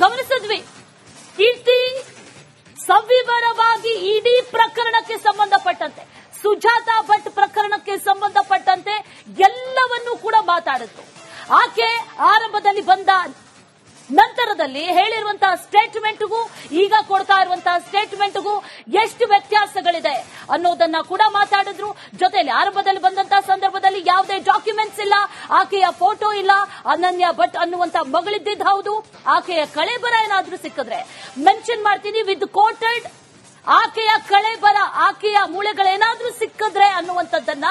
ಗಮನಿಸಿದ್ವಿ. ಇಡೀ ಸವಿವರವಾಗಿ ಇಡೀ ಪ್ರಕರಣಕ್ಕೆ ಸಂಬಂಧಪಟ್ಟಂತೆ, ಸುಜಾತಾ ಭಟ್ ಪ್ರಕರಣಕ್ಕೆ ಸಂಬಂಧಪಟ್ಟಂತೆ ಎಲ್ಲವನ್ನೂ ಕೂಡ ಮಾತಾಡಿತು ಆಕೆ ಆರಂಭದಲ್ಲಿ ಬಂದ ನಂತರದಲ್ಲಿ ಹೇಳಿರುವಂತಹ ಸ್ಟೇಟ್ಮೆಂಟ್ಗೂ ಈಗ ಕೊಡ್ತಾ ಇರುವಂತಹ ಸ್ಟೇಟ್ಮೆಂಟ್ಗೂ ಎಷ್ಟು ವ್ಯತ್ಯಾಸಗಳಿದೆ ಅನ್ನೋದನ್ನ ಕೂಡ ಮಾತಾಡಿದ್ರು. ಜೊತೆಯಲ್ಲಿ ಆರಂಭದಲ್ಲಿ ಬಂದಂತಹ ಸಂದರ್ಭದಲ್ಲಿ ಯಾವುದೇ ಡಾಕ್ಯುಮೆಂಟ್ಸ್ ಇಲ್ಲ, ಆಕೆಯ ಫೋಟೋ ಇಲ್ಲ, ಅನನ್ಯ ಭಟ್ ಅನ್ನುವಂತ ಮಗಳಿದ್ದಿದ್ದು ಹೌದು. ಆಕೆಯ ಕಳೆ ಬರ ಏನಾದ್ರೂ ಸಿಕ್ಕಿದ್ರೆ ಮೆನ್ಷನ್ ಮಾಡ್ತೀನಿ ವಿತ್ ಕೋಟೆಡ್ ಆಕೆಯ ಕಳೆ ಬರ, ಆಕೆಯ ಮೂಳೆಗಳೇನಾದ್ರೂ ಸಿಕ್ಕಿದ್ರೆ ಅನ್ನುವಂಥದ್ದನ್ನ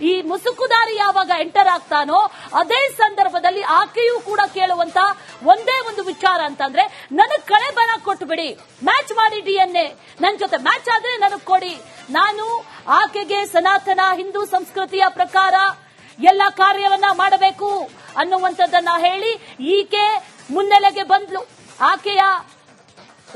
ಈ ಮುಸುಕುದಾರಿ ಯಾವಾಗ ಎಂಟರ್ ಆಗ್ತಾನೋ ಅದೇ ಸಂದರ್ಭದಲ್ಲಿ ಆಕೆಯೂ ಕೂಡ ಕೇಳುವಂತ ಒಂದೇ ಒಂದು ವಿಚಾರ ಅಂತಂದ್ರೆ, ನನಗ್ ಕಳೆ ಬರ ಕೊಟ್ಟು ಬಿಡಿ ಮ್ಯಾಚ್ ಮಾಡಿ ಡಿಎನ್ಎ ನನ್ ಜೊತೆ ಮ್ಯಾಚ್ ಆದ್ರೆ ನನಗ್ ಕೊಡಿ. ನಾನು ಆಕೆಗೆ ಸನಾತನ ಹಿಂದೂ ಸಂಸ್ಕೃತಿಯ ಪ್ರಕಾರ ಎಲ್ಲ ಕಾರ್ಯವನ್ನ ಮಾಡಬೇಕು ಅನ್ನುವಂಥದ್ದನ್ನ ಹೇಳಿ ಈಕೆ ಮುನ್ನೆಲೆಗೆ ಬಂದ್ಲು. ಆಕೆಯ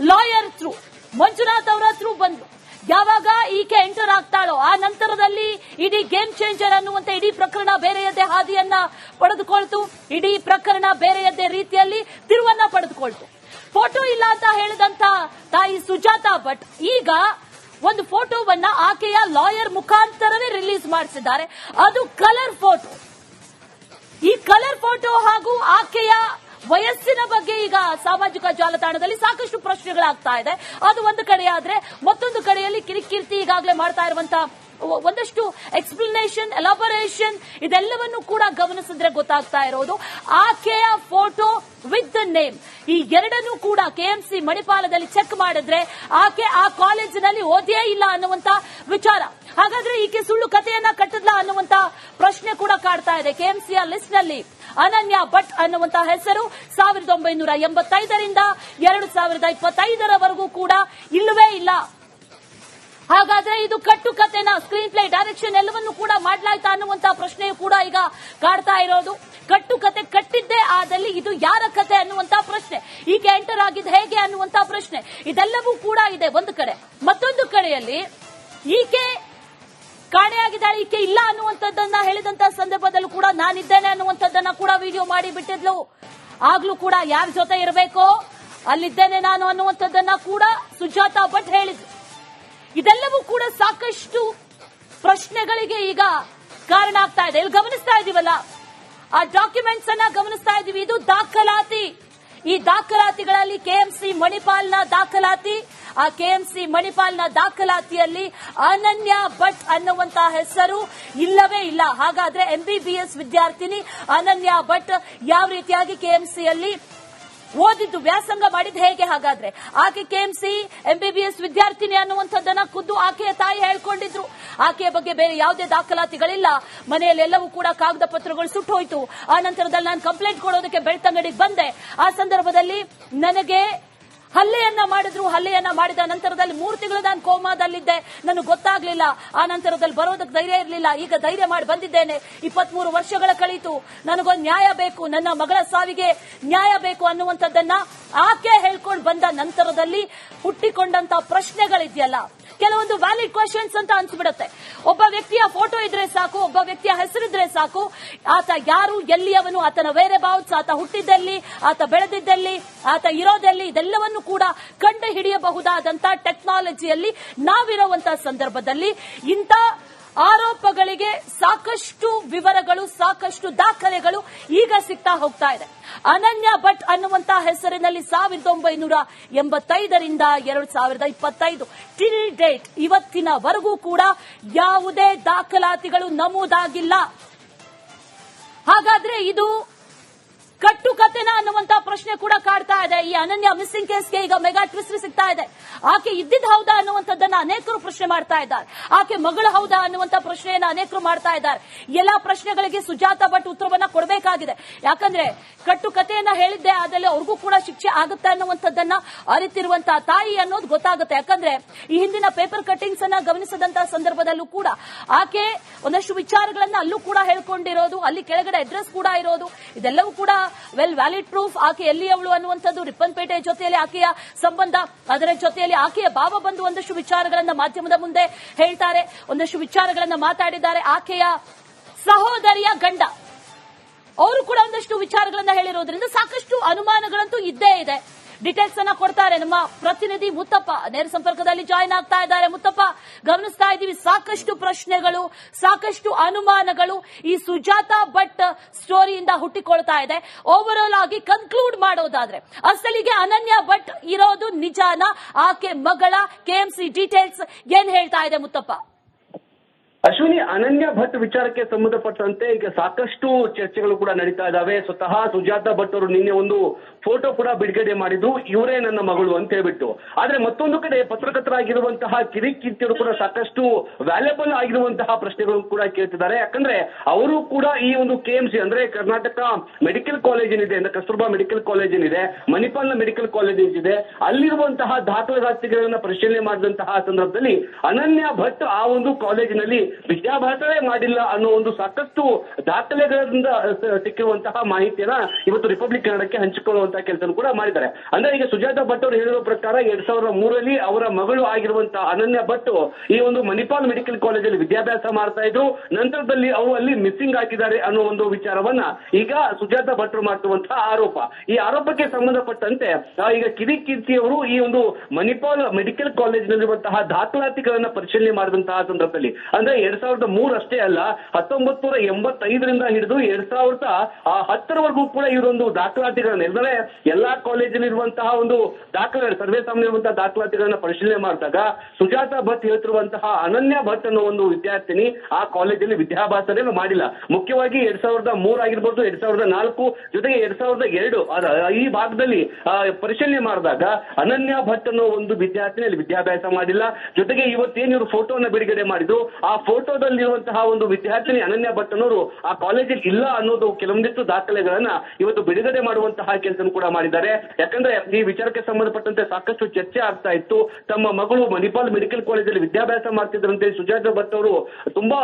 ಲಾಯರ್ ಥ್ರೂ. ಮಂಜುನಾಥ್ ಅವರ ಥ್ರೂ ಬಂದ್ರು. ಯಾವಾಗ ಈಕೆ ಎಂಟರ್ ಆಗ್ತಾಳೋ, ಆ ನಂತರದಲ್ಲಿ ಇಡೀ ಗೇಮ್ ಚೇಂಜರ್ ಅನ್ನುವಂತ ಇಡೀ ಪ್ರಕರಣ ಬೇರೆಯದ್ದೇ ಹಾದಿಯನ್ನ ಪಡೆದುಕೊಳ್ತು. ಇಡೀ ಪ್ರಕರಣ ಬೇರೆಯದ್ದೇ ರೀತಿಯಲ್ಲಿ ತಿರುವನ್ನ ಪಡೆದುಕೊಳ್ತು. ಫೋಟೋ ಇಲ್ಲ ಅಂತ ಹೇಳಿದಂತ ತಾಯಿ ಸುಜಾತ ಭಟ್ ಈಗ ಒಂದು ಫೋಟೋವನ್ನ ಆಕೆಯ ಲಾಯರ್ ಮುಖಾಂತರವೇ ರಿಲೀಸ್ ಮಾಡಿಸಿದ್ದಾರೆ. ಅದು ಕಲರ್ ಫೋಟೋ ಈ ಕಲರ್ ಫೋಟೋ ಹಾಗೂ ಆಕೆಯ ವಯಸ್ಸಿನ ಬಗ್ಗೆ ಈಗ ಸಾಮಾಜಿಕ ಜಾಲತಾಣದಲ್ಲಿ ಸಾಕಷ್ಟು ಪ್ರಶ್ನೆಗಳಾಗ್ತಾ ಇದೆ. ಅದು ಒಂದು ಕಡೆ ಆದ್ರೆ ಮತ್ತೊಂದು ಕಡೆಯಲ್ಲಿ ಕಿರಿಕೀರ್ತಿ ಈಗಾಗಲೇ ಮಾಡ್ತಾ ಇರುವಂತಹ ಒಂದಷ್ಟು ಎಕ್ಸ್ಪ್ಲನೇಷನ್ ಎಲಾಬರೇಷನ್ ಇದೆಲ್ಲವನ್ನು ಕೂಡ ಗಮನಿಸಿದ್ರೆ ಗೊತ್ತಾಗ್ತಾ ಇರೋದು. ಆಕೆಯ ಫೋಟೋ ವಿತ್ ನೇಮ್ ಈ ಎರಡನ್ನೂ ಕೂಡ ಕೆಎಂಸಿ ಮಣಿಪಾಲದಲ್ಲಿ ಚೆಕ್ ಮಾಡಿದ್ರೆ ಆಕೆ ಆ ಕಾಲೇಜಿನಲ್ಲಿ ಓದಿಯೇ ಇಲ್ಲ ಅನ್ನುವಂತ ವಿಚಾರ. ಹಾಗಾದ್ರೆ ಈಕೆ ಸುಳ್ಳು ಕಥೆಯನ್ನ ಕಟ್ಟಿದ್ಲಾ ಅನ್ನುವಂತ ಪ್ರಶ್ನೆ ಕೂಡ ಕಾಡ್ತಾ ಇದೆ. ಕೆಎಂಸಿಯ ಲಿಸ್ಟ್ನಲ್ಲಿ ಅನನ್ಯ ಭಟ್ ಅನ್ನುವಂತಹ ಹೆಸರು ಸಾವಿರದ ಒಂಬೈನೂರ ಎಂಬತ್ತೈದರಿಂದ ಎರಡು ಸಾವಿರದ ಇಪ್ಪತ್ತೈದರವರೆಗೂ ಕೂಡ ಇಲ್ಲವೇ ಇಲ್ಲ. ಹಾಗಾದ್ರೆ ಇದು ಕಟ್ಟು ಕತೆನ ಸ್ಕ್ರೀನ್ ಪ್ಲೇ ಡೈರೆಕ್ಷನ್ ಎಲ್ಲವನ್ನೂ ಕೂಡ ಮಾಡಲಾಯ್ತಾ ಅನ್ನುವಂತಹ ಪ್ರಶ್ನೆಯು ಕೂಡ ಈಗ ಕಾಡ್ತಾ ಇರೋದು. ಕಟ್ಟು ಕತೆ ಕಟ್ಟಿದ್ದೇ ಆದಲ್ಲಿ ಇದು ಯಾರ ಕತೆ ಅನ್ನುವಂತಹ ಪ್ರಶ್ನೆ. ಈಗ ಎಂಟರ್ ಆಗಿದ್ದು ಹೇಗೆ ಅನ್ನುವಂತಹ ಪ್ರಶ್ನೆ. ಇದೆಲ್ಲವೂ ಕೂಡ ಇದೆ. ಒಂದು ಕಡೆ, ಮತ್ತೊಂದು ಕಡೆಯಲ್ಲಿ ಈಕೆ ಕಾಣೆಯಾಗಿದ್ದಾಳೆ ಈಕೆ ಇಲ್ಲ ಅನ್ನುವಂಥದ್ದನ್ನ ಹೇಳಿದಂತ ಸಂದರ್ಭದಲ್ಲೂ ಕೂಡ ನಾನಿದ್ದೇನೆ ಅನ್ನುವಂಥದ್ದನ್ನ ಕೂಡ ವಿಡಿಯೋ ಮಾಡಿ ಬಿಟ್ಟಿದ್ಲು. ಆಗ್ಲೂ ಕೂಡ ಯಾರ ಜೊತೆ ಇರಬೇಕು? ಅಲ್ಲಿದ್ದೇನೆ ನಾನು ಅನ್ನುವಂಥದ್ದನ್ನ ಕೂಡ ಸುಜಾತ ಭಟ್ ಹೇಳಿದ್ರು ಇದೆಲ್ಲವೂ ಕೂಡ ಸಾಕಷ್ಟು ಪ್ರಶ್ನೆಗಳಿಗೆ ಈಗ ಕಾರಣ ಆಗ್ತಾ ಇದೆ. ಇಲ್ಲಿ ಗಮನಿಸ್ತಾ ಇದೀವಲ್ಲ? ಆ ಡಾಕ್ಯುಮೆಂಟ್ಸ್ ಅನ್ನ ಗಮನಿಸ್ತಾ ಇದೀವಿ. ಇದು ದಾಖಲಾತಿ. ಈ ದಾಖಲಾತಿಗಳಲ್ಲಿ ಕೆಎಂಸಿ ಮಣಿಪಾಲ್ನ ದಾಖಲಾತಿ, ಆ ಕೆಎಂಸಿ ಮಣಿಪಾಲ್ನ ದಾಖಲಾತಿಯಲ್ಲಿ ಅನನ್ಯ ಭಟ್ ಅನ್ನುವಂತಹ ಹೆಸರು ಇಲ್ಲವೇ ಇಲ್ಲ. ಹಾಗಾದ್ರೆ ಎಂಬಿಬಿಎಸ್ ವಿದ್ಯಾರ್ಥಿನಿ ಅನನ್ಯ ಭಟ್ ಯಾವ ರೀತಿಯಾಗಿ ಕೆಎಂಸಿಯಲ್ಲಿ ಓದಿದ್ದು ವ್ಯಾಸಂಗ ಮಾಡಿದ್ ಹೇಗೆ ಹಾಗಾದ್ರೆ? ಆಕೆ ಕೆಎಂಸಿ ಎಂಬಿಬಿಎಸ್ ವಿದ್ಯಾರ್ಥಿನಿ ಅನ್ನುವಂಥದ್ದನ್ನ ಖುದ್ದು ಆಕೆಯ ತಾಯಿ ಹೇಳ್ಕೊಂಡಿದ್ರು. ಆಕೆಯ ಬಗ್ಗೆ ಬೇರೆ ಯಾವುದೇ ದಾಖಲಾತಿಗಳಿಲ್ಲ. ಮನೆಯಲ್ಲಿ ಎಲ್ಲವೂ ಕೂಡ ಕಾಗದ ಪತ್ರಗಳು ಸುಟ್ಟು ಆ ನಂತರದಲ್ಲಿ ನಾನು ಕಂಪ್ಲೇಂಟ್ ಕೊಡೋದಕ್ಕೆ ಬೆಳ್ತಂಗಡಿಗೆ ಬಂದೆ. ಆ ಸಂದರ್ಭದಲ್ಲಿ ನನಗೆ ಹಲ್ಲೆಯನ್ನ ಮಾಡಿದ್ರು, ಹಲ್ಲೆಯನ್ನ ಮಾಡಿದ ನಂತರದಲ್ಲಿ ಮೂರು ತಿಂಗಳು ನಾನು ಕೋಮಾದಲ್ಲಿದ್ದೆ. ನನಗೆ ಗೊತ್ತಾಗ್ಲಿಲ್ಲ. ಆ ನಂತರದಲ್ಲಿ ಬರೋದಕ್ಕೆ ಧೈರ್ಯ ಇರಲಿಲ್ಲ. ಈಗ ಧೈರ್ಯ ಮಾಡಿ ಬಂದಿದ್ದೇನೆ. ಇಪ್ಪತ್ಮೂರು ವರ್ಷಗಳ ಕಳೀತು. ನನಗೊಂದು ನ್ಯಾಯ ಬೇಕು. ನನ್ನ ಮಗಳ ಸಾವಿಗೆ ನ್ಯಾಯ ಬೇಕು ಅನ್ನುವಂಥದ್ದನ್ನ ಆಕೆ ಹೇಳ್ಕೊಂಡು ಬಂದ ನಂತರದಲ್ಲಿ ಹುಟ್ಟಿಕೊಂಡಂತ ಪ್ರಶ್ನೆಗಳಿದೆಯಲ್ಲ. ಕೆಲವೊಂದು ವ್ಯಾಲಿಡ್ ಕ್ವಶನ್ಸ್ ಅಂತ ಅನ್ಸ್ಬಿಡುತ್ತೆ. ಒಬ್ಬ ವ್ಯಕ್ತಿಯ ಫೋಟೋ ಇದ್ರೆ ಸಾಕು, ಒಬ್ಬ ವ್ಯಕ್ತಿಯ ಹೆಸರಿದ್ರೆ ಸಾಕು. ಆತ ಯಾರು, ಎಲ್ಲಿಯವನು, ಆತನ ವೇರೆ ಬಾವ್ಸ್ ಆತ ಹುಟ್ಟಿದ್ದಲ್ಲಿ, ಆತ ಬೆಳೆದಿದ್ದಲ್ಲಿ, ಆತ ಇರೋದಲ್ಲಿ ಇದೆಲ್ಲವನ್ನು ಕೂಡ ಕಂಡು ಹಿಡಿಯಬಹುದಾದಂತಹ ಟೆಕ್ನಾಲಜಿಯಲ್ಲಿ ನಾವಿರುವಂತಹ ಸಂದರ್ಭದಲ್ಲಿ ಇಂಥ ಆರೋಪಗಳಿಗೆ ಸಾಕಷ್ಟು ವಿವರಗಳು, ಸಾಕಷ್ಟು ದಾಖಲೆಗಳು ಈಗ ಸಿಗ್ತಾ ಹೋಗ್ತಾ ಇದೆ. ಅನನ್ಯ ಭಟ್ ಅನ್ನುವಂತಹ ಹೆಸರಿನಲ್ಲಿ ಸಾವಿರದ ಒಂಬೈನೂರ ಎಂಬತ್ತೈದರಿಂದ ಎರಡು ಸಾವಿರದ ಇಪ್ಪತ್ತೈದು. ಟಿಲ್ ಡೇಟ್ ಇವತ್ತಿನವರೆಗೂ ಕೂಡ ಯಾವುದೇ ದಾಖಲಾತಿಗಳು ನಮೂದಾಗಿಲ್ಲ. ಹಾಗಾದ್ರೆ ಇದು ಕಟ್ಟು ಕತೆನ ಅನ್ನುವಂತ ಪ್ರಶ್ನೆ ಕೂಡ ಕಾಡ್ತಾ ಇದೆ. ಈ ಅನನ್ಯ ಮಿಸ್ಸಿಂಗ್ ಕೇಸ್ಗೆ ಈಗ ಮೆಗಾ ಟ್ವಿಸ್ಟ್ ಸಿಗ್ತಾ ಇದೆ. ಆಕೆ ಇದ್ದಿದ್ದು ಹೌದಾ ಅನ್ನುವಂಥದ್ದನ್ನ ಅನೇಕರು ಪ್ರಶ್ನೆ ಮಾಡ್ತಾ ಇದ್ದಾರೆ. ಆಕೆ ಮಗಳು ಹೌದಾ ಅನ್ನುವಂತ ಪ್ರಶ್ನೆಯನ್ನ ಅನೇಕರು ಮಾಡ್ತಾ ಇದ್ದಾರೆ. ಎಲ್ಲಾ ಪ್ರಶ್ನೆಗಳಿಗೆ ಸುಜಾತ ಭಟ್ ಉತ್ತರವನ್ನ ಕೊಡಬೇಕಾಗಿದೆ. ಯಾಕಂದ್ರೆ ಕಟ್ಟು ಕತೆಯನ್ನ ಹೇಳಿದ್ದೆ ಆದಲ್ಲಿ ಅವ್ರಿಗೂ ಕೂಡ ಶಿಕ್ಷೆ ಆಗುತ್ತೆ ಅನ್ನುವಂಥದ್ದನ್ನ ಅರಿತಿರುವಂತ ತಾಯಿ ಅನ್ನೋದು ಗೊತ್ತಾಗುತ್ತೆ. ಯಾಕಂದ್ರೆ ಈ ಹಿಂದಿನ ಪೇಪರ್ ಕಟ್ಟಿಂಗ್ಸ್ ಅನ್ನ ಗಮನಿಸಿದಂತಹ ಸಂದರ್ಭದಲ್ಲೂ ಕೂಡ ಆಕೆ ಒಂದಷ್ಟು ವಿಚಾರಗಳನ್ನ ಅಲ್ಲೂ ಕೂಡ ಹೇಳ್ಕೊಂಡಿರೋದು, ಅಲ್ಲಿ ಕೆಳಗಡೆ ಅಡ್ರೆಸ್ ಕೂಡ ಇರೋದು, ಇದೆಲ್ಲವೂ ಕೂಡ ವೆಲ್ ವ್ಯಾಲಿಡ್ ಪ್ರೂಫ್ ಆಕೆ ಎಲ್ಲಿಯವಳು ಅನ್ನುವಂಥದ್ದು ರಿಪ್ಪನ್ಪೇಟೆ ಜೊತೆಯಲ್ಲಿ ಆಕೆಯ ಸಂಬಂಧ. ಅದರ ಜೊತೆಯಲ್ಲಿ ಆಕೆಯ ಭಾವ ಬಂದು ಒಂದಷ್ಟು ವಿಚಾರಗಳನ್ನ ಮಾಧ್ಯಮದ ಮುಂದೆ ಹೇಳ್ತಾರೆ, ಒಂದಷ್ಟು ವಿಚಾರಗಳನ್ನ ಮಾತಾಡಿದ್ದಾರೆ. ಆಕೆಯ ಸಹೋದರಿಯ ಗಂಡ. ಅವರು ಕೂಡ ಒಂದಷ್ಟು ವಿಚಾರಗಳನ್ನ ಹೇಳಿರೋದ್ರಿಂದ ಸಾಕಷ್ಟು ಅನುಮಾನಗಳಂತೂ ಇದ್ದೇ ಇದೆ. ಡೀಟೇಲ್ಸ್ ಅನ್ನ ಕೊಡ್ತಾರೆ. ನಮ್ಮ ಪ್ರತಿನಿಧಿ ಮುತ್ತಪ್ಪ, ನೇರ ಸಂಪರ್ಕದಲ್ಲಿ ಜಾಯಿನ್ ಆಗ್ತಾ ಇದ್ದಾರೆ. ಮುತ್ತಪ್ಪ, ಗಮನಿಸ್ತಾ ಇದ್ದೀವಿ, ಸಾಕಷ್ಟು ಪ್ರಶ್ನೆಗಳು, ಸಾಕಷ್ಟು ಅನುಮಾನಗಳು. ಈ ಸುಜಾತಾ ಭಟ್ ಸ್ಟೋರಿಯಿಂದ ಹುಟ್ಟಿಕೊಳ್ತಾ ಇದೆ. ಓವರ್ ಆಲ್ ಆಗಿ ಕನ್ಕ್ಲೂಡ್ ಮಾಡೋದಾದ್ರೆ, ಅಸಲಿಗೆ ಅನನ್ಯ ಭಟ್ ಇರೋದು ನಿಜಾನ? ಆಕೆ ಮಗಳ ಕೆಎಂಸಿ ಡೀಟೇಲ್ಸ್ ಏನ್ ಹೇಳ್ತಾ ಇದೆ ಮುತ್ತಪ್ಪ? ಅಶ್ವಿನಿ, ಅನನ್ಯ ಭಟ್ ವಿಚಾರಕ್ಕೆ ಸಂಬಂಧಪಟ್ಟಂತೆ ಈಗ ಸಾಕಷ್ಟು ಚರ್ಚೆಗಳು ಕೂಡ ನಡೀತಾ ಇದಾವೆ. ಸ್ವತಃ ಸುಜಾತ ಭಟ್ ಅವರು ನಿನ್ನೆ ಒಂದು ಫೋಟೋ ಕೂಡ ಬಿಡುಗಡೆ ಮಾಡಿದ್ರು ಇವರೇ ನನ್ನ ಮಗಳು ಅಂತ ಹೇಳ್ಬಿಟ್ಟು. ಆದ್ರೆ ಮತ್ತೊಂದು ಕಡೆ ಪತ್ರಕರ್ತರಾಗಿರುವಂತಹ ಕಿರಿಕಿತ್ತಿಯರು ಕೂಡ ಸಾಕಷ್ಟು ವ್ಯಾಲ್ಯಬಲ್ ಆಗಿರುವಂತಹ ಪ್ರಶ್ನೆಗಳು ಕೂಡ ಕೇಳ್ತಿದ್ದಾರೆ. ಯಾಕಂದ್ರೆ ಅವರು ಕೂಡ ಈ ಒಂದು ಕೆಎಂಸಿ ಅಂದ್ರೆ ಕರ್ನಾಟಕ ಮೆಡಿಕಲ್ ಕಾಲೇಜ್ ಏನಿದೆ, ಅಂದ್ರೆ ಕಸ್ತೂರ್ಬಾ ಮೆಡಿಕಲ್ ಕಾಲೇಜ್ ಏನಿದೆ, ಮಣಿಪಾಲ್ನ ಮೆಡಿಕಲ್ ಕಾಲೇಜ್ ಏನಿದೆ, ಅಲ್ಲಿರುವಂತಹ ದಾಖಲಾತಿಗಳನ್ನ ಪರಿಶೀಲನೆ ಮಾಡಿದಂತಹ ಸಂದರ್ಭದಲ್ಲಿ ಅನನ್ಯ ಭಟ್ ಆ ಒಂದು ಕಾಲೇಜಿನಲ್ಲಿ ವಿದ್ಯಾಭ್ಯಾಸವೇ ಮಾಡಿಲ್ಲ ಅನ್ನೋ ಒಂದು ಸಾಕಷ್ಟು ದಾಖಲೆಗಳಿಂದ ಸಿಕ್ಕಿರುವಂತಹ ಮಾಹಿತಿಯನ್ನ ಇವತ್ತು ರಿಪಬ್ಲಿಕ್ ಕನ್ನಡಕ್ಕೆ ಹಂಚಿಕೊಳ್ಳುವಂತಹ ಕೆಲಸ ಕೂಡ ಮಾಡಿದ್ದಾರೆ. ಅಂದ್ರೆ ಈಗ ಸುಜಾತ ಭಟ್ ಅವರು ಹೇಳಿರೋ ಪ್ರಕಾರ ಎರಡ್ ಸಾವಿರದ ಮೂರರಲ್ಲಿ ಅವರ ಮಗಳು ಆಗಿರುವಂತಹ ಅನನ್ಯ ಭಟ್ ಈ ಒಂದು ಮಣಿಪಾಲ್ ಮೆಡಿಕಲ್ ಕಾಲೇಜಲ್ಲಿ ವಿದ್ಯಾಭ್ಯಾಸ ಮಾಡ್ತಾ ಇದ್ರು. ನಂತರದಲ್ಲಿ ಅವು ಅಲ್ಲಿ ಮಿಸ್ಸಿಂಗ್ ಆಗಿದ್ದಾರೆ ಅನ್ನೋ ಒಂದು ವಿಚಾರವನ್ನ ಈಗ ಸುಜಾತ ಭಟ್ರು ಮಾಡ್ತಿರುವಂತಹ ಆರೋಪ. ಈ ಆರೋಪಕ್ಕೆ ಸಂಬಂಧಪಟ್ಟಂತೆ ಈಗ ಕಿರಿ ಕೀರ್ತಿ ಅವರು ಈ ಒಂದು ಮಣಿಪಾಲ್ ಮೆಡಿಕಲ್ ಕಾಲೇಜ್ ನಲ್ಲಿರುವಂತಹ ದಾಖಲಾತಿಗಳನ್ನ ಪರಿಶೀಲನೆ ಮಾಡಿದಂತಹ ಸಂದರ್ಭದಲ್ಲಿ, ಅಂದ್ರೆ ಎರಡ್ ಸಾವಿರದ ಮೂರು ಅಷ್ಟೇ ಅಲ್ಲ ಹತ್ತೊಂಬತ್ ನೂರ ಎಂಬತ್ತೈದರಿಂದ ಹಿಡಿದು ಎರಡ್ ಸಾವಿರದ ಹತ್ತರವರೆಗೂ ಕೂಡ ಇವರೊಂದು ದಾಖಲಾತಿಗಳನ್ನ ಎಂದರೆ ಎಲ್ಲಾ ಕಾಲೇಜಿನಲ್ಲಿರುವಂತಹ ಒಂದು ದಾಖಲೆ ಸರ್ವೇ ಸಾಮಾನ್ಯವಂತಹ ದಾಖಲಾತಿಗಳನ್ನ ಪರಿಶೀಲನೆ ಮಾಡಿದಾಗ ಸುಜಾತ ಭಟ್ ಹೇಳ್ತಿರುವಂತಹ ಅನನ್ಯ ಭಟ್ ಅನ್ನೋ ಒಂದು ವಿದ್ಯಾರ್ಥಿನಿ ಆ ಕಾಲೇಜಲ್ಲಿ ವಿದ್ಯಾಭ್ಯಾಸನೇ ಮಾಡಿಲ್ಲ. ಮುಖ್ಯವಾಗಿ ಎರಡ್ ಸಾವಿರದ ಮೂರ್ ಆಗಿರ್ಬೋದು, ಎರಡ್ ಸಾವಿರದ ನಾಲ್ಕು ಜೊತೆಗೆ ಎರಡ್ ಸಾವಿರದ ಎರಡು ಈ ಭಾಗದಲ್ಲಿ ಪರಿಶೀಲನೆ ಮಾಡಿದಾಗ ಅನನ್ಯ ಭಟ್ ಅನ್ನೋ ಒಂದು ವಿದ್ಯಾರ್ಥಿನಿ ಅಲ್ಲಿ ವಿದ್ಯಾಭ್ಯಾಸ ಮಾಡಿಲ್ಲ. ಜೊತೆಗೆ ಇವತ್ತೇನು ಇವರು ಫೋಟೋನ ಬಿಡುಗಡೆ ಮಾಡಿದ್ರು, ಆ ಫೋಟೋದಲ್ಲಿರುವಂತಹ ಒಂದು ವಿದ್ಯಾರ್ಥಿನಿ ಅನನ್ಯ ಭಟ್ ಅನ್ನೋರು ಆ ಕಾಲೇಜಲ್ಲಿ ಇಲ್ಲ ಅನ್ನೋದು ಕೆಲವೊಂದಿಷ್ಟು ದಾಖಲೆಗಳನ್ನ ಇವತ್ತು ಬಿಡುಗಡೆ ಮಾಡುವಂತಹ ಕೆಲಸ ಕೂಡ ಮಾಡಿದ್ದಾರೆ. ಯಾಕಂದ್ರೆ ಈ ವಿಚಾರಕ್ಕೆ ಸಂಬಂಧಪಟ್ಟಂತೆ ಸಾಕಷ್ಟು ಚರ್ಚೆ ಆಗ್ತಾ ಇತ್ತು. ತಮ್ಮ ಮಗಳು ಮಣಿಪಾಲ್ ಮೆಡಿಕಲ್ ಕಾಲೇಜಲ್ಲಿ ವಿದ್ಯಾಭ್ಯಾಸ ಮಾಡ್ತಿದ್ರಂತೆ. ಸುಜಾತ ಭಟ್ ಅವರು ತುಂಬಾ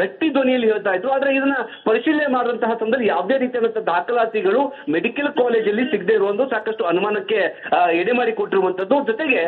ಗಟ್ಟಿ ಧ್ವನಿಯಲ್ಲಿ ಹೇಳ್ತಾ ಇದ್ರು. ಆದ್ರೆ ಇದನ್ನ ಪರಿಶೀಲನೆ ಮಾಡುವಂತಹ ಸಂದರ್ಭದಲ್ಲಿ ಯಾವುದೇ ರೀತಿಯಾದಂತಹ ದಾಖಲಾತಿಗಳು ಮೆಡಿಕಲ್ ಕಾಲೇಜಲ್ಲಿ ಸಿಗದೆ ಇರುವಂತಹ ಸಾಕಷ್ಟು ಅನುಮಾನಕ್ಕೆ ಎಡೆ ಮಾಡಿ ಕೊಟ್ಟಿರುವಂತದ್ದು ಜೊತೆಗೆ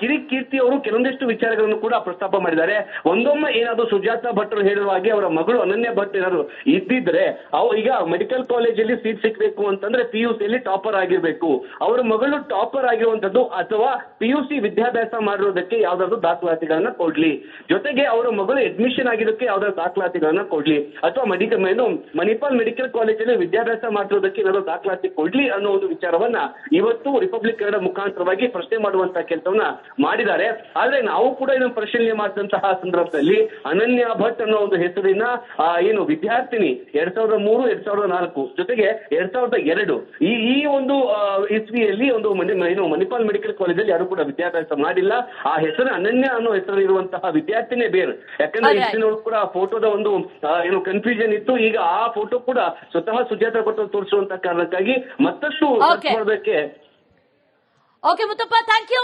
ಕಿರಿಕೀರ್ತಿ ಕಿರಿ ಕೀರ್ತಿ ಅವರು ಕೆಲವೊಂದಿಷ್ಟು ವಿಚಾರಗಳನ್ನು ಕೂಡ ಪ್ರಸ್ತಾಪ ಮಾಡಿದ್ದಾರೆ. ಒಂದೊಮ್ಮೆ ಏನಾದ್ರು ಸುಜಾತ ಭಟ್ರು ಹೇಳುವ ಹಾಗೆ ಅವರ ಮಗಳು ಅನನ್ಯ ಭಟ್ ಏನಾದ್ರು ಇದ್ದಿದ್ರೆ ಅವ್ ಈಗ ಮೆಡಿಕಲ್ ಕಾಲೇಜಲ್ಲಿ ಸೀಟ್ ಸಿಗಬೇಕು ಅಂತಂದ್ರೆ ಪಿ ಯು ಸಿಯಲ್ಲಿ ಟಾಪರ್ ಆಗಿರ್ಬೇಕು. ಅವರ ಮಗಳು ಟಾಪರ್ ಆಗಿರುವಂತದ್ದು ಅಥವಾ ಪಿ ಯು ಸಿ ವಿದ್ಯಾಭ್ಯಾಸ ಮಾಡಿರೋದಕ್ಕೆ ಯಾವ್ದಾದ್ರು ದಾಖಲಾತಿಗಳನ್ನ ಕೊಡ್ಲಿ. ಜೊತೆಗೆ ಅವರ ಮಗಳು ಅಡ್ಮಿಷನ್ ಆಗಿರೋದಕ್ಕೆ ಯಾವ್ದಾದ್ರು ದಾಖಲಾತಿಗಳನ್ನ ಕೊಡ್ಲಿ. ಅಥವಾ ಮೆಡಿಕಲ್ ಏನು, ಮಣಿಪಾಲ್ ಮೆಡಿಕಲ್ ಕಾಲೇಜಲ್ಲಿ ವಿದ್ಯಾಭ್ಯಾಸ ಮಾಡಿರೋದಕ್ಕೆ ಏನಾದ್ರು ದಾಖಲಾತಿ ಕೊಡ್ಲಿ ಅನ್ನೋ ಒಂದು ವಿಚಾರವನ್ನ ಇವತ್ತು ರಿಪಬ್ಲಿಕ್ ಕನ್ನಡ ಮುಖಾಂತರವಾಗಿ ಪ್ರಶ್ನೆ ಮಾಡುವಂತಹ ಕೆಲಸವನ್ನ ಮಾಡಿದ್ದಾರೆ. ಆದ್ರೆ ನಾವು ಕೂಡ ಇದನ್ನು ಪರಿಶೀಲನೆ ಮಾಡಿದಂತಹ ಸಂದರ್ಭದಲ್ಲಿ ಅನನ್ಯ ಭಟ್ ಅನ್ನೋ ಒಂದು ಹೆಸರಿನ ಆ, ಏನು ವಿದ್ಯಾರ್ಥಿನಿ ಎರಡ್ ಸಾವಿರದ ಮೂರು ಎರಡ್ ಸಾವಿರದ ನಾಲ್ಕು ಜೊತೆಗೆ ಎರಡ್ ಸಾವಿರದ ಎರಡು ಈ ಈ ಒಂದು ಆ, ಇಸ್ವಿಯಲ್ಲಿ ಒಂದು ಏನು ಮಣಿಪಾಲ್ ಮೆಡಿಕಲ್ ಕಾಲೇಜಲ್ಲಿ ಯಾರು ಕೂಡ ವಿದ್ಯಾಭ್ಯಾಸ ಮಾಡಿಲ್ಲ. ಆ ಹೆಸರು ಅನನ್ಯ ಅನ್ನೋ ಹೆಸರು ಇರುವಂತಹ ವಿದ್ಯಾರ್ಥಿನೇ ಬೇರೆ. ಯಾಕಂದ್ರೆ Alright. ಕೂಡ ಕೂಡ ಫೋಟೋದ ಒಂದು ಏನು ಕನ್ಫ್ಯೂಷನ್ ಇತ್ತು. ಈಗ ಆ ಫೋಟೋ ಕೂಡ ಸ್ವತಃ ಸುಜಾತ ಭಟ್ ತೋರಿಸುವಂತ ಕಾರಣಕ್ಕಾಗಿ ಮತ್ತಷ್ಟು. ಮಾಡೋದಕ್ಕೆ ಓಕೆ ಮುತ್ತಪ್ಪ ಥ್ಯಾಂಕ್ ಯು